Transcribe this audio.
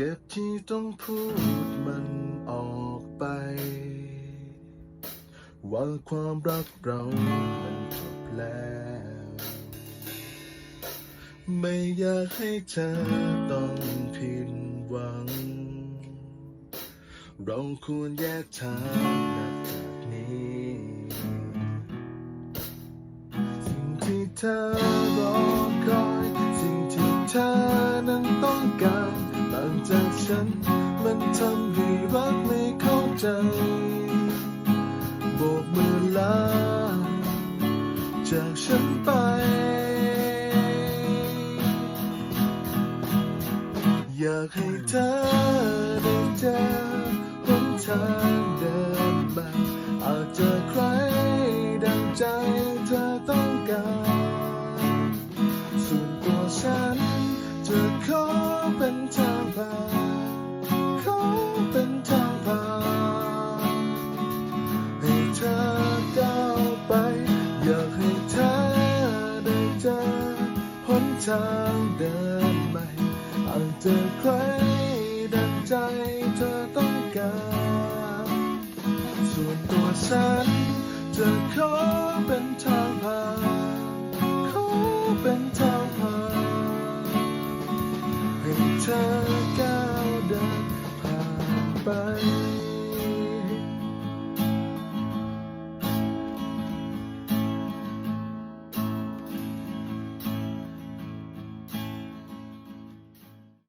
เจ็บที่ต้องพูดมันออกไป ว่าความรักเรามันจบแล้ว ไม่อยากให้เธอต้องผิดหวัง เราควรแยกทางนับจากนี้ สิ่งที่เธอรอคอย ฉัน มันทำให้รักไม่เข้าใจ โบกมือลาจากฉันไป อยากให้เธอได้เจอหนทางเดินไปอาจเจอใครดังใจเธอต้องการส่วนตัวฉันจะขอเป็นทาง ทางเดินใหม่อาจเจอใครดังใจเธอต้องการ ส่วนตัวฉันจะขอเป็นทางผ่านขอเป็นทางผ่านให้เธอก้าวเดินผ่านไป